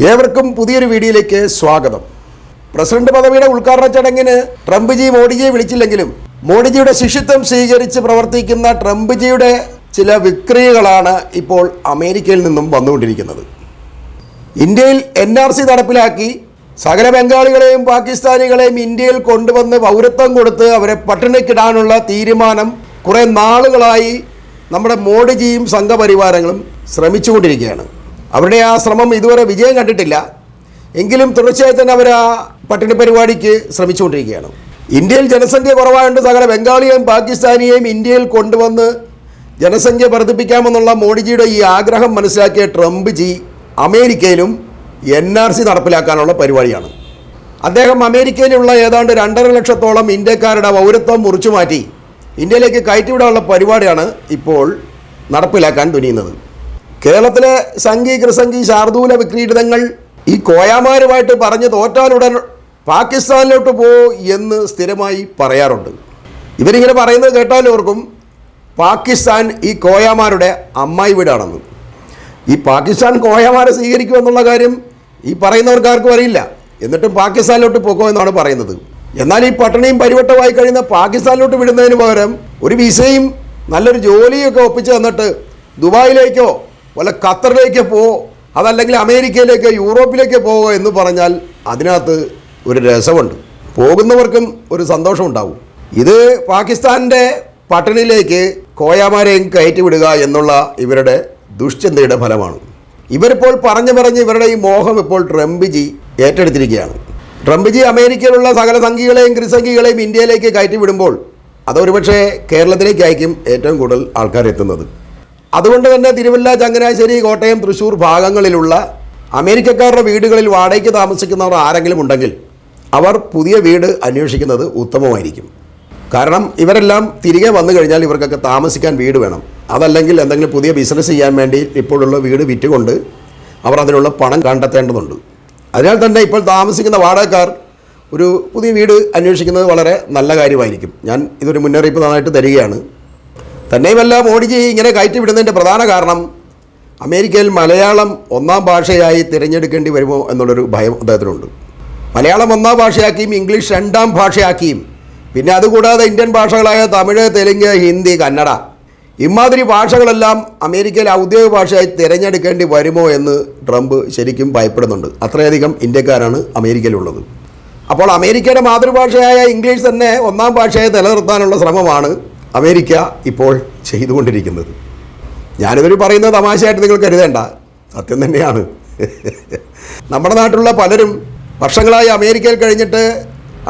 ഏവർക്കും പുതിയൊരു വീഡിയോയിലേക്ക് സ്വാഗതം. പ്രസിഡന്റ് പദവിയുടെ ഉദ്ഘാടന ചടങ്ങിന് ട്രംപ്ജി മോഡിജിയെ വിളിച്ചില്ലെങ്കിലും മോഡിജിയുടെ ശിഷ്യത്വം സ്വീകരിച്ച് പ്രവർത്തിക്കുന്ന ട്രംപ്ജിയുടെ ചില വിക്രിയകളാണ് ഇപ്പോൾ അമേരിക്കയിൽ നിന്നും വന്നുകൊണ്ടിരിക്കുന്നത്. ഇന്ത്യയിൽ എൻ ആർ സി നടപ്പിലാക്കി സകല ബംഗാളികളെയും പാകിസ്ഥാനികളെയും ഇന്ത്യയിൽ കൊണ്ടുവന്ന് പൗരത്വം കൊടുത്ത് അവരെ പട്ടിണിക്കിടാനുള്ള തീരുമാനം കുറേ നാളുകളായി നമ്മുടെ മോഡിജിയും സംഘപരിവാരങ്ങളും ശ്രമിച്ചുകൊണ്ടിരിക്കുകയാണ്. അവരുടെ ആ ശ്രമം ഇതുവരെ വിജയം കണ്ടിട്ടില്ല. എങ്കിലും തുടർച്ചയായി തന്നെ അവർ ആ പട്ടിണി പരിപാടിക്ക് ശ്രമിച്ചുകൊണ്ടിരിക്കുകയാണ്. ഇന്ത്യയിൽ ജനസംഖ്യ കുറവായതുകൊണ്ട് സകല ബംഗാളിയെയും പാകിസ്ഥാനിയെയും ഇന്ത്യയിൽ കൊണ്ടുവന്ന് ജനസംഖ്യ വർദ്ധിപ്പിക്കാമെന്നുള്ള മോഡിജിയുടെ ഈ ആഗ്രഹം മനസ്സിലാക്കിയ ട്രംപ് ജി അമേരിക്കയിലും എൻ ആർ സി നടപ്പിലാക്കാനുള്ള പരിപാടിയാണ്. അദ്ദേഹം അമേരിക്കയിലുള്ള ഏതാണ്ട് രണ്ടര ലക്ഷത്തോളം ഇന്ത്യക്കാരുടെ പൗരത്വം മുറിച്ചു മാറ്റി ഇന്ത്യയിലേക്ക് കയറ്റിവിടാനുള്ള പരിപാടിയാണ് ഇപ്പോൾ നടപ്പിലാക്കാൻ തുനിയുന്നത്. കേരളത്തിലെ സംഘി കൃസംഘി ശാർദൂല വിക്രീഡിതങ്ങൾ ഈ കോയാമാരുമായിട്ട് പറഞ്ഞ് തോറ്റാലുടൻ പാകിസ്ഥാനിലോട്ട് പോ എന്ന് സ്ഥിരമായി പറയാറുണ്ട്. ഇവരിങ്ങനെ പറയുന്നത് കേട്ടാൽ ഓർക്കും പാകിസ്ഥാൻ ഈ കോയാമാരുടെ അമ്മായി വീടാണെന്ന്. ഈ പാകിസ്ഥാൻ കോയാമാരെ സ്വീകരിക്കുമെന്നുള്ള കാര്യം ഈ പറയുന്നവർക്കാർക്കും അറിയില്ല. എന്നിട്ടും പാകിസ്ഥാനിലോട്ട് പോക്കോ എന്നാണ് പറയുന്നത്. എന്നാൽ ഈ പട്ടണിയും പരിവട്ടമായി കഴിയുന്ന പാകിസ്ഥാനിലോട്ട് വിടുന്നതിന് പകരം ഒരു വിസയും നല്ലൊരു ജോലിയൊക്കെ ഒപ്പിച്ച് തന്നിട്ട് ദുബായിലേക്കോ വല്ല ഖത്തറിലേക്ക് പോ അതല്ലെങ്കിൽ അമേരിക്കയിലേക്ക് യൂറോപ്പിലേക്ക് പോവുക എന്ന് പറഞ്ഞാൽ അതിനകത്ത് ഒരു രസമുണ്ട്. പോകുന്നവർക്കും ഒരു സന്തോഷമുണ്ടാവും. ഇത് പാകിസ്ഥാന്റെ പട്ടണിയിലേക്ക് കോയാമാരെയും കയറ്റി വിടുക എന്നുള്ള ഇവരുടെ ദുഷ്ചിന്തയുടെ ഫലമാണ്. ഇവരിപ്പോൾ പറഞ്ഞു പറഞ്ഞ് ഇവരുടെ ഈ മോഹം ഇപ്പോൾ ട്രംപ്ജി ഏറ്റെടുത്തിരിക്കുകയാണ്. ട്രംപ്ജി അമേരിക്കയിലുള്ള സകല സംഘികളെയും ക്രിസംഘികളെയും ഇന്ത്യയിലേക്ക് കയറ്റി വിടുമ്പോൾ അതൊരുപക്ഷേ കേരളത്തിലേക്കായിരിക്കും ഏറ്റവും കൂടുതൽ ആൾക്കാർ എത്തുന്നത് അതുകൊണ്ട് തന്നെ തിരുവല്ല ചങ്ങനാശ്ശേരി കോട്ടയം തൃശ്ശൂർ ഭാഗങ്ങളിലുള്ള അമേരിക്കക്കാരുടെ വീടുകളിൽ വാടകയ്ക്ക് താമസിക്കുന്നവർ ആരെങ്കിലും ഉണ്ടെങ്കിൽ അവർ പുതിയ വീട് അന്വേഷിക്കുന്നത് ഉത്തമമായിരിക്കും. കാരണം ഇവരെല്ലാം തിരികെ വന്നു കഴിഞ്ഞാൽ ഇവർക്കൊക്കെ താമസിക്കാൻ വീട് വേണം. അതല്ലെങ്കിൽ എന്തെങ്കിലും പുതിയ ബിസിനസ് ചെയ്യാൻ വേണ്ടി ഇപ്പോഴുള്ള വീട് വിറ്റുകൊണ്ട് അവർ അതിനുള്ള പണം കണ്ടെത്തേണ്ടതുണ്ട്. അതിനാൽ തന്നെ ഇപ്പോൾ താമസിക്കുന്ന വാടകക്കാർ ഒരു പുതിയ വീട് അന്വേഷിക്കുന്നത് വളരെ നല്ല കാര്യമായിരിക്കും. ഞാൻ ഇതൊരു മുന്നറിയിപ്പ് നന്നായിട്ട് തരികയാണ്. തന്നെയുമല്ല മോഡിജി ഇങ്ങനെ കയറ്റി വിടുന്നതിന്റെ പ്രധാന കാരണം അമേരിക്കയിൽ മലയാളം ഒന്നാം ഭാഷയായി തിരഞ്ഞെടുക്കേണ്ടി വരുമോ എന്നുള്ളൊരു ഭയം അദ്ദേഹത്തിനുണ്ട്. മലയാളം ഒന്നാം ഭാഷയാക്കിയും ഇംഗ്ലീഷ് രണ്ടാം ഭാഷയാക്കിയും പിന്നെ അതുകൂടാതെ ഇന്ത്യൻ ഭാഷകളായ തമിഴ് തെലുങ്ക് ഹിന്ദി കന്നഡ ഇമാതിരി ഭാഷകളെല്ലാം അമേരിക്കയിൽ ഔദ്യോഗിക ഭാഷയായി തിരഞ്ഞെടുക്കേണ്ടി വരുമോ എന്ന് ട്രംപ് ശരിക്കും ഭയപ്പെടുന്നുണ്ട്. അത്രയധികം ഇന്ത്യക്കാരാണ് അമേരിക്കയിലുള്ളത്. അപ്പോൾ അമേരിക്കയുടെ മാതൃഭാഷയായ ഇംഗ്ലീഷ് തന്നെ ഒന്നാം ഭാഷയായി നിലനിർത്താനുള്ള ശ്രമമാണ് അമേരിക്ക ഇപ്പോൾ ചെയ്തുകൊണ്ടിരിക്കുന്നത്. ഞാനിതൊരു പറയുന്നത് തമാശയായിട്ട് നിങ്ങൾ കരുതേണ്ട. സത്യം തന്നെയാണ്. നമ്മുടെ നാട്ടിലുള്ള പലരും വർഷങ്ങളായി അമേരിക്കയിൽ കഴിഞ്ഞിട്ട്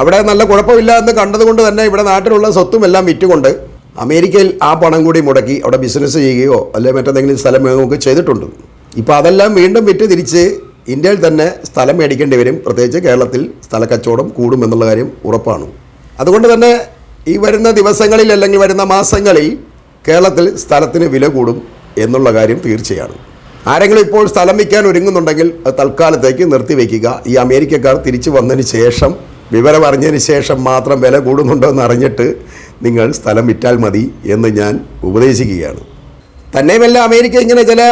അവിടെ നല്ല കുഴപ്പമില്ല എന്ന് കണ്ടതുകൊണ്ട് തന്നെ ഇവിടെ നാട്ടിലുള്ള സ്വത്തും എല്ലാം വിറ്റുകൊണ്ട് അമേരിക്കയിൽ ആ പണം കൂടി മുടക്കി അവിടെ ബിസിനസ് ചെയ്യുകയോ അല്ലെങ്കിൽ മറ്റെന്തെങ്കിലും സ്ഥലം നമുക്ക് ചെയ്തിട്ടുണ്ട്. ഇപ്പോൾ അതെല്ലാം വീണ്ടും വിറ്റ് തിരിച്ച് ഇന്ത്യയിൽ തന്നെ സ്ഥലം മേടിക്കേണ്ടി വരും. പ്രത്യേകിച്ച് കേരളത്തിൽ സ്ഥലക്കച്ചവടം കൂടുമെന്നുള്ള കാര്യം ഉറപ്പാണ്. അതുകൊണ്ട് തന്നെ ഈ വരുന്ന ദിവസങ്ങളിൽ അല്ലെങ്കിൽ വരുന്ന മാസങ്ങളിൽ കേരളത്തിൽ സ്ഥലത്തിന് വില കൂടും എന്നുള്ള കാര്യം തീർച്ചയാണ്. ആരെങ്കിലും ഇപ്പോൾ സ്ഥലം വയ്ക്കാൻ ഒരുങ്ങുന്നുണ്ടെങ്കിൽ അത് തൽക്കാലത്തേക്ക് നിർത്തിവെക്കുക. ഈ അമേരിക്കക്കാർ തിരിച്ചു വന്നതിന് ശേഷം വിവരം അറിഞ്ഞതിന് ശേഷം മാത്രം വില കൂടുന്നുണ്ടോ എന്ന് അറിഞ്ഞിട്ട് നിങ്ങൾ സ്ഥലം വിറ്റാൽ മതി എന്ന് ഞാൻ ഉപദേശിക്കുകയാണ്. തന്നെയുമല്ല അമേരിക്ക ഇങ്ങനെ ചില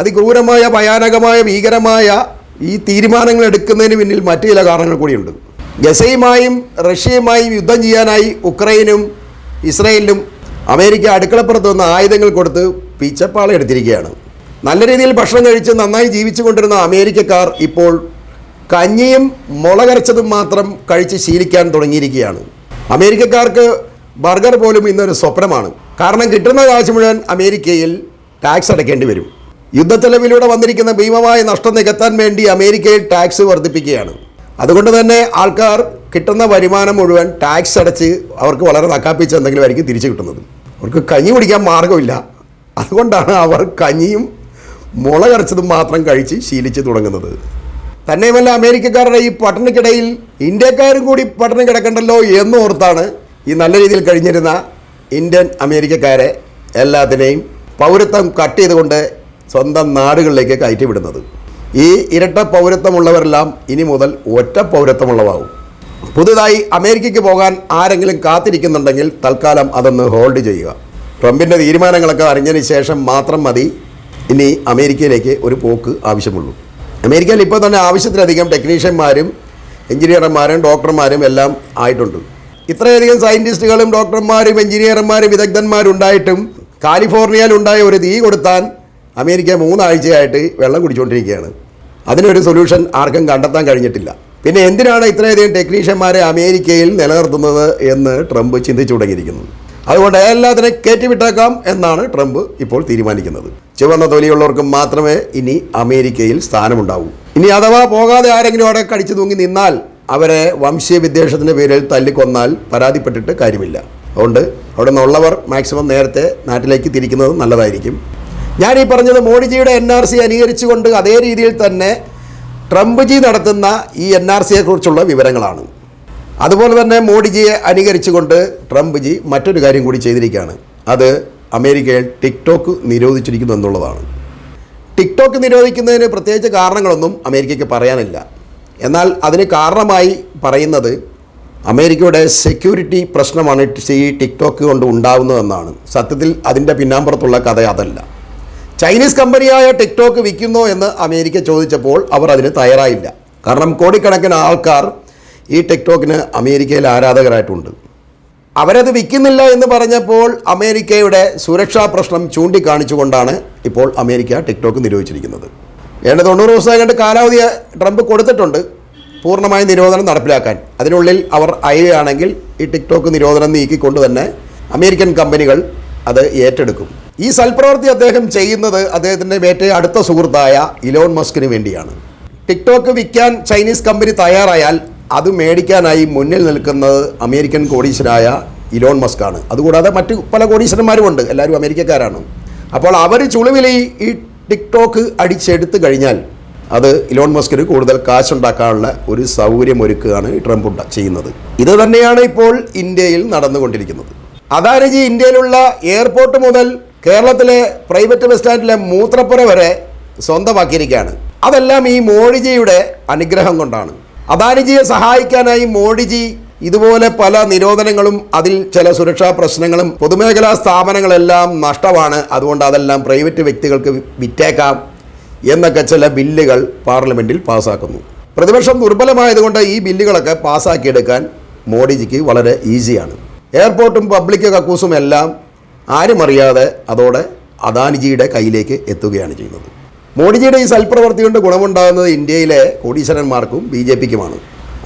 അതിക്രൂരമായ ഭയാനകമായ ഭീകരമായ ഈ തീരുമാനങ്ങൾ എടുക്കുന്നതിന് പിന്നിൽ മറ്റു ചില കാരണങ്ങൾ കൂടിയുണ്ട്. ഗസയുമായും റഷ്യയുമായും യുദ്ധം ചെയ്യാനായി ഉക്രൈനും ഇസ്രയേലിനും അമേരിക്ക അടുക്കളപ്പുറത്ത് നിന്ന് ആയുധങ്ങൾ കൊടുത്ത് പിച്ചപ്പാള എടുത്തിരിക്കുകയാണ്. നല്ല രീതിയിൽ ഭക്ഷണം കഴിച്ച് നന്നായി ജീവിച്ചു കൊണ്ടിരുന്ന അമേരിക്കക്കാർ ഇപ്പോൾ കഞ്ഞിയും മുളകരച്ചതും മാത്രം കഴിച്ച് ശീലിക്കാൻ തുടങ്ങിയിരിക്കുകയാണ്. അമേരിക്കക്കാർക്ക് ബർഗർ പോലും ഇന്നൊരു സ്വപ്നമാണ്. കാരണം കിട്ടുന്ന കാശ് മുഴുവൻ അമേരിക്കയിൽ ടാക്സ് അടയ്ക്കേണ്ടി വരും. യുദ്ധച്ചെലവിലൂടെ വന്നിരിക്കുന്ന ഭീമമായ നഷ്ടം നികത്താൻ വേണ്ടി അമേരിക്കയിൽ ടാക്സ് വർദ്ധിപ്പിക്കുകയാണ്. അതുകൊണ്ട് തന്നെ ആൾക്കാർ കിട്ടുന്ന വരുമാനം മുഴുവൻ ടാക്സ് അടച്ച് അവർക്ക് വളരെ നക്കാപ്പിച്ച് എന്തെങ്കിലും ആയിരിക്കും തിരിച്ചു കിട്ടുന്നത്. അവർക്ക് കഞ്ഞി കുടിക്കാൻ മാർഗമില്ല അതുകൊണ്ടാണ് അവർ കഞ്ഞിയും മുളകരച്ചതും മാത്രം കഴിച്ച് ശീലിച്ച് തുടങ്ങുന്നത്. തന്നെയുമല്ല അമേരിക്കക്കാരുടെ ഈ പട്ടണക്കിടയിൽ ഇന്ത്യക്കാരും കൂടി പട്ടണം കിടക്കണ്ടല്ലോ എന്നോർത്താണ് ഈ നല്ല രീതിയിൽ കഴിഞ്ഞിരുന്ന ഇന്ത്യൻ അമേരിക്കക്കാരെ എല്ലാത്തിനെയും പൗരത്വം കട്ട് ചെയ്തുകൊണ്ട് സ്വന്തം നാടുകളിലേക്ക് കയറ്റിവിടുന്നത്. ഈ ഇരട്ട പൗരത്വമുള്ളവരെല്ലാം ഇനി മുതൽ ഒറ്റ പൗരത്വമുള്ളവാകും പുതുതായി അമേരിക്കയ്ക്ക് പോകാൻ ആരെങ്കിലും കാത്തിരിക്കുന്നുണ്ടെങ്കിൽ തൽക്കാലം അതൊന്ന് ഹോൾഡ് ചെയ്യുക. ട്രംപിന്റെ തീരുമാനങ്ങളൊക്കെ അറിഞ്ഞതിന് ശേഷം മാത്രം മതി. ഇനി അമേരിക്കയിലേക്ക് ഒരു പോക്ക് ആവശ്യമുള്ളൂ. അമേരിക്കയിൽ ഇപ്പോൾ തന്നെ ആവശ്യത്തിലധികം ടെക്നീഷ്യന്മാരും എഞ്ചിനീയർമാരും ഡോക്ടർമാരും എല്ലാം ആയിട്ടുണ്ട്. ഇത്രയധികം സയന്റിസ്റ്റുകളും ഡോക്ടർമാരും എഞ്ചിനീയർമാരും വിദഗ്ധന്മാരും ഉണ്ടായിട്ടും കാലിഫോർണിയയിൽ ഉണ്ടായ ഒരു തീ കൊടുത്താൻ അമേരിക്ക മൂന്നാഴ്ചയായിട്ട് വെള്ളം കുടിച്ചുകൊണ്ടിരിക്കുകയാണ് അതിനൊരു സൊല്യൂഷൻ ആർക്കും കണ്ടെത്താൻ കഴിഞ്ഞിട്ടില്ല. പിന്നെ എന്തിനാണ് ഇത്രയധികം ടെക്നീഷ്യന്മാരെ അമേരിക്കയിൽ നിലനിർത്തുന്നത് എന്ന് ട്രംപ് ചിന്തിച്ചു തുടങ്ങിയിരിക്കുന്നു. അതുകൊണ്ട് എല്ലാത്തിനെ കയറ്റിവിട്ടേക്കാം എന്നാണ് ട്രംപ് ഇപ്പോൾ തീരുമാനിക്കുന്നത്. ചുവന്ന തൊലിയുള്ളവർക്കും മാത്രമേ ഇനി അമേരിക്കയിൽ സ്ഥാനമുണ്ടാവൂ. ഇനി അഥവാ പോകാതെ ആരെങ്കിലും അവിടെ കടിച്ചു തൂങ്ങി നിന്നാൽ അവരെ വംശീയ വിദ്വേഷത്തിന്റെ പേരിൽ തല്ലിക്കൊന്നാൽ പരാതിപ്പെട്ടിട്ട് കാര്യമില്ല. അതുകൊണ്ട് അവിടെ നിന്നുള്ളവർ മാക്സിമം നേരത്തെ നാട്ടിലേക്ക് തിരിക്കുന്നത് നല്ലതായിരിക്കും. ഞാൻ ഈ പറഞ്ഞത് മോഡിജിയുടെ എൻ ആർ സി അനുകരിച്ചുകൊണ്ട് അതേ രീതിയിൽ തന്നെ ട്രംപ്ജി നടത്തുന്ന ഈ എൻ ആർ സിയെക്കുറിച്ചുള്ള വിവരങ്ങളാണ്. അതുപോലെ തന്നെ മോഡിജിയെ അനുകരിച്ചുകൊണ്ട് ട്രംപ്ജി മറ്റൊരു കാര്യം കൂടി ചെയ്തിരിക്കുകയാണ്. അത് അമേരിക്കയിൽ ടിക്ടോക്ക് നിരോധിച്ചിരിക്കുന്നു എന്നുള്ളതാണ്. ടിക്ടോക്ക് നിരോധിക്കുന്നതിന് പ്രത്യേകിച്ച് കാരണങ്ങളൊന്നും അമേരിക്കയ്ക്ക് പറയാനില്ല. എന്നാൽ അതിന് കാരണമായി പറയുന്നത് അമേരിക്കയുടെ സെക്യൂരിറ്റി പ്രശ്നമാണ് ഈ ടിക്ടോക്ക് കൊണ്ട് ഉണ്ടാവുന്നതെന്നാണ്. സത്യത്തിൽ അതിന്റെ പിന്നാമ്പുറത്തുള്ള കഥ അതല്ല. ചൈനീസ് കമ്പനിയായ ടിക്ടോക്ക് വിൽക്കുന്നോ എന്ന് അമേരിക്ക ചോദിച്ചപ്പോൾ അവർ അതിന് തയ്യാറായില്ല. കാരണം കോടിക്കണക്കിന് ആൾക്കാർ ഈ ടിക്ടോക്കിന് അമേരിക്കയിൽ ആരാധകരായിട്ടുണ്ട്. അവരത് വിൽക്കുന്നില്ല എന്ന് പറഞ്ഞപ്പോൾ അമേരിക്കയുടെ സുരക്ഷാ പ്രശ്നം ചൂണ്ടിക്കാണിച്ചുകൊണ്ടാണ് ഇപ്പോൾ അമേരിക്ക ടിക്ടോക്ക് നിരോധിച്ചിരിക്കുന്നത്. ഏതാണ്ട് തൊണ്ണൂറ് ദിവസം കണ്ട് കാലാവധി ട്രംപ് കൊടുത്തിട്ടുണ്ട്. പൂർണമായ നിരോധനം നടപ്പിലാക്കാൻ. അതിനുള്ളിൽ അവർ അയയുകയാണെങ്കിൽ ഈ ടിക്ടോക്ക് നിരോധനം നീക്കിക്കൊണ്ട് തന്നെ അമേരിക്കൻ കമ്പനികൾ അത് ഏറ്റെടുക്കും. ഈ സൽപ്രവൃത്തി അദ്ദേഹം ചെയ്യുന്നത് അദ്ദേഹത്തിന്റെ ഏറ്റവും അടുത്ത സുഹൃത്തായ ഇലോൺ മസ്കിന് വേണ്ടിയാണ്. ടിക്ടോക്ക് വിൽക്കാൻ ചൈനീസ് കമ്പനി തയ്യാറായാൽ അത് മേടിക്കാനായി മുന്നിൽ നിൽക്കുന്നത് അമേരിക്കൻ കോടീശ്വരായ ഇലോൺ മസ്കാണ്. അതുകൂടാതെ മറ്റ് പല കോടീശ്വരന്മാരുമുണ്ട് എല്ലാവരും അമേരിക്കക്കാരാണ്. അപ്പോൾ അവർ ചുളിവിൽ ഈ ടിക്ടോക്ക് അടിച്ചെടുത്തു കഴിഞ്ഞാൽ അത് ഇലോൺ മസ്കിന് കൂടുതൽ കാശുണ്ടാക്കാനുള്ള ഒരു സൗകര്യമൊരുക്കുകയാണ് ട്രംപ് ചെയ്യുന്നത്. ഇത് തന്നെയാണ് ഇപ്പോൾ ഇന്ത്യയിൽ നടന്നുകൊണ്ടിരിക്കുന്നത്. അദാനിജി ഇന്ത്യയിലുള്ള എയർപോർട്ട് മുതൽ കേരളത്തിലെ പ്രൈവറ്റ് ബസ് സ്റ്റാൻഡിലെ മൂത്രപ്പുര വരെ സ്വന്തമാക്കിയിരിക്കുകയാണ്. അതെല്ലാം ഈ മോഡിജിയുടെ അനുഗ്രഹം കൊണ്ടാണ്. അദാനിജിയെ സഹായിക്കാനായി മോഡിജി ഇതുപോലെ പല നിരോധനങ്ങളും അതിൽ ചില സുരക്ഷാ പ്രശ്നങ്ങളും പൊതുമേഖലാ സ്ഥാപനങ്ങളെല്ലാം നഷ്ടമാണ്. അതുകൊണ്ട് അതെല്ലാം പ്രൈവറ്റ് വ്യക്തികൾക്ക് വിറ്റേക്കാം എന്നൊക്കെ ചില ബില്ലുകൾ പാർലമെന്റിൽ പാസ്സാക്കുന്നു പ്രതിപക്ഷം ദുർബലമായതുകൊണ്ട് ഈ ബില്ലുകളൊക്കെ പാസ്സാക്കിയെടുക്കാൻ മോഡിജിക്ക് വളരെ ഈസിയാണ്. എയർപോർട്ടും പബ്ലിക് കക്കൂസും എല്ലാം ആരും അറിയാതെ അതോടെ അദാനിജിയുടെ കയ്യിലേക്ക് എത്തുകയാണ് ചെയ്യുന്നത്. മോഡിജിയുടെ ഈ സൽപ്രവർത്തി കൊണ്ട് ഗുണമുണ്ടാകുന്നത് ഇന്ത്യയിലെ കോടീശ്വരന്മാർക്കും ബി ജെ പിക്കുമാണ്.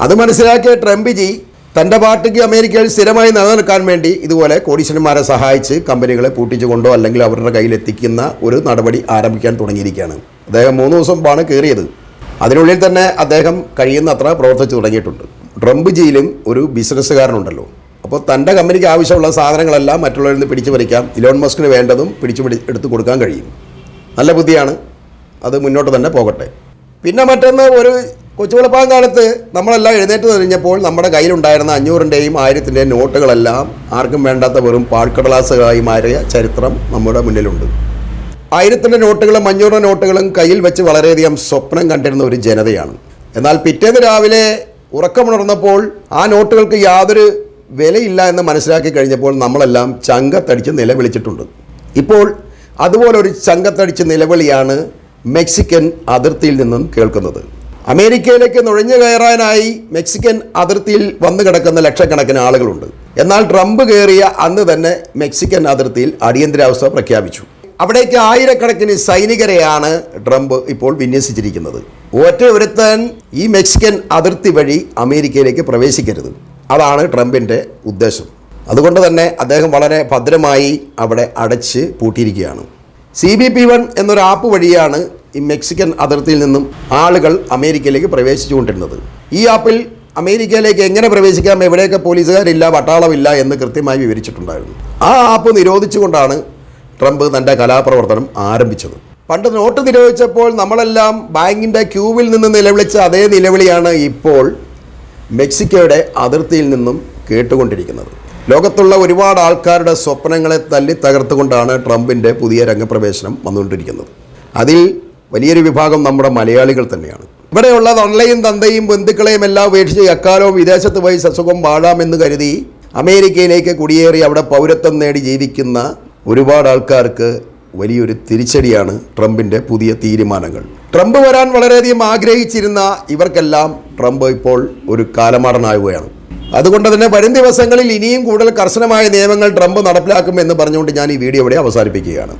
അത് മനസ്സിലാക്കിയ ട്രംപ്ജി തന്റെ പാർട്ടിക്ക് അമേരിക്കയിൽ സ്ഥിരമായി നിലനിൽക്കാൻ വേണ്ടി ഇതുപോലെ കോടീശ്വരന്മാരെ സഹായിച്ച് കമ്പനികളെ പൂട്ടിച്ചുകൊണ്ടോ അല്ലെങ്കിൽ അവരുടെ കയ്യിൽ എത്തിക്കുന്ന ഒരു നടപടി ആരംഭിക്കാൻ തുടങ്ങിയിരിക്കുകയാണ്. അദ്ദേഹം മൂന്ന് ദിവസം മുമ്പാണ് കയറിയത്. അതിനുള്ളിൽ തന്നെ അദ്ദേഹം കഴിയുന്നത്ര പ്രവർത്തിച്ചു തുടങ്ങിയിട്ടുണ്ട്. ട്രംപ് ജിയിലും ഒരു ബിസിനസ്സുകാരനുണ്ടല്ലോ. അപ്പോൾ തന്റെ കമ്പനിക്ക് ആവശ്യമുള്ള സാധനങ്ങളെല്ലാം മറ്റുള്ളവരിൽ നിന്ന് പിടിച്ചു പറിക്കാം. ഇലോൺ മസ്കിന് വേണ്ടതും പിടിച്ചു പിടി എടുത്ത് കൊടുക്കാൻ കഴിയും. നല്ല ബുദ്ധിയാണ്. അത് മുന്നോട്ട് തന്നെ പോകട്ടെ. പിന്നെ മറ്റൊന്ന് ഒരു കൊച്ചുവെളുപ്പാൻ കാലത്ത് നമ്മളെല്ലാം എഴുന്നേറ്റ് കഴിഞ്ഞപ്പോൾ നമ്മുടെ കയ്യിലുണ്ടായിരുന്ന അഞ്ഞൂറിന്റെയും ആയിരത്തിന്റെയും നോട്ടുകളെല്ലാം ആർക്കും വേണ്ടാത്ത വെറും പാഴ്ക്കടലാസുകളായി മാറിയ ചരിത്രം നമ്മുടെ മുന്നിലുണ്ട്. ആയിരത്തിന്റെ നോട്ടുകളും അഞ്ഞൂറിന്റെ നോട്ടുകളും കയ്യിൽ വെച്ച് വളരെയധികം സ്വപ്നം കണ്ടിരുന്ന ഒരു ജനതയാണ്. എന്നാൽ പിറ്റേന്ന് രാവിലെ ഉറക്കമുണർന്നപ്പോൾ ആ നോട്ടുകൾക്ക് യാതൊരു വിലയില്ല എന്ന് മനസ്സിലാക്കി കഴിഞ്ഞപ്പോൾ നമ്മളെല്ലാം ചങ്കത്തടിച്ച് നിലവിളിച്ചിട്ടുണ്ട്. ഇപ്പോൾ അതുപോലൊരു ചങ്കത്തടിച്ച് നിലവിളിയാണ് മെക്സിക്കൻ അതിർത്തിയിൽ നിന്നും കേൾക്കുന്നത്. അമേരിക്കയിലേക്ക് നുഴഞ്ഞു കയറാനായി മെക്സിക്കൻ അതിർത്തിയിൽ വന്നു കിടക്കുന്ന ലക്ഷക്കണക്കിന് ആളുകളുണ്ട്. എന്നാൽ ട്രംപ് കയറിയ അന്ന് തന്നെ മെക്സിക്കൻ അതിർത്തിയിൽ അടിയന്തരാവസ്ഥ പ്രഖ്യാപിച്ചു. അവിടേക്ക് ആയിരക്കണക്കിന് സൈനികരെയാണ് ട്രംപ് ഇപ്പോൾ വിന്യസിച്ചിരിക്കുന്നത്. ഒറ്റ ഒരുത്തൻ ഈ മെക്സിക്കൻ അതിർത്തി വഴി അമേരിക്കയിലേക്ക് പ്രവേശിക്കരുത്. അതാണ് ട്രംപിന്റെ ഉദ്ദേശം. അതുകൊണ്ട് തന്നെ അദ്ദേഹം വളരെ ഭദ്രമായി അവിടെ അടച്ച് പൂട്ടിയിരിക്കുകയാണ്. സി ബി പി വൺ എന്നൊരു ആപ്പ് വഴിയാണ് ഈ മെക്സിക്കൻ അതിർത്തിയിൽ നിന്നും ആളുകൾ അമേരിക്കയിലേക്ക് പ്രവേശിച്ചുകൊണ്ടിരുന്നത്. ഈ ആപ്പിൽ അമേരിക്കയിലേക്ക് എങ്ങനെ പ്രവേശിക്കാം എവിടെയൊക്കെ പോലീസുകാരില്ല പട്ടാളമില്ല എന്ന് കൃത്യമായി വിവരിച്ചിട്ടുണ്ടായിരുന്നു. ആ ആപ്പ് നിരോധിച്ചുകൊണ്ടാണ് ട്രംപ് തന്റെ കലാപ്രവർത്തനം ആരംഭിച്ചത്. പണ്ട് നോട്ട് നിരോധിച്ചപ്പോൾ നമ്മളെല്ലാം ബാങ്കിന്റെ ക്യൂവിൽ നിന്ന് നിലവിളിച്ച അതേ നിലവിളിയാണ് ഇപ്പോൾ മെക്സിക്കോയുടെ അതിർത്തിയിൽ നിന്നും കേട്ടുകൊണ്ടിരിക്കുന്നത്. ലോകത്തുള്ള ഒരുപാട് ആൾക്കാരുടെ സ്വപ്നങ്ങളെ തല്ലി തകർത്തുകൊണ്ടാണ് ട്രംപിന്റെ പുതിയ രംഗപ്രവേശനം വന്നുകൊണ്ടിരിക്കുന്നത്. അതിൽ വലിയൊരു വിഭാഗം നമ്മുടെ മലയാളികൾ തന്നെയാണ്. ഇവിടെയുള്ള തൊള്ളയും തന്തയും ബന്ധുക്കളെയും എല്ലാം ഉപേക്ഷിച്ച് എക്കാലവും വിദേശത്ത് പോയി സസുഖം വാഴാമെന്ന് കരുതി അമേരിക്കയിലേക്ക് കുടിയേറി അവിടെ പൗരത്വം നേടി ജീവിക്കുന്ന ഒരുപാട് ആൾക്കാർക്ക് വലിയൊരു തിരിച്ചടിയാണ് ട്രംപിന്റെ പുതിയ തീരുമാനങ്ങൾ. ട്രംപ് വരാൻ വളരെയധികം ആഗ്രഹിച്ചിരുന്ന ഇവർക്കെല്ലാം ട്രംപ് ഇപ്പോൾ ഒരു കാലമാടനാവുകയാണ്. അതുകൊണ്ട് തന്നെ വരും ദിവസങ്ങളിൽ ഇനിയും കൂടുതൽ കർശനമായ നിയമങ്ങൾ ട്രംപ് നടപ്പിലാക്കുമെന്ന് പറഞ്ഞുകൊണ്ട് ഞാൻ ഈ വീഡിയോ ഇവിടെ അവസാനിപ്പിക്കുകയാണ്.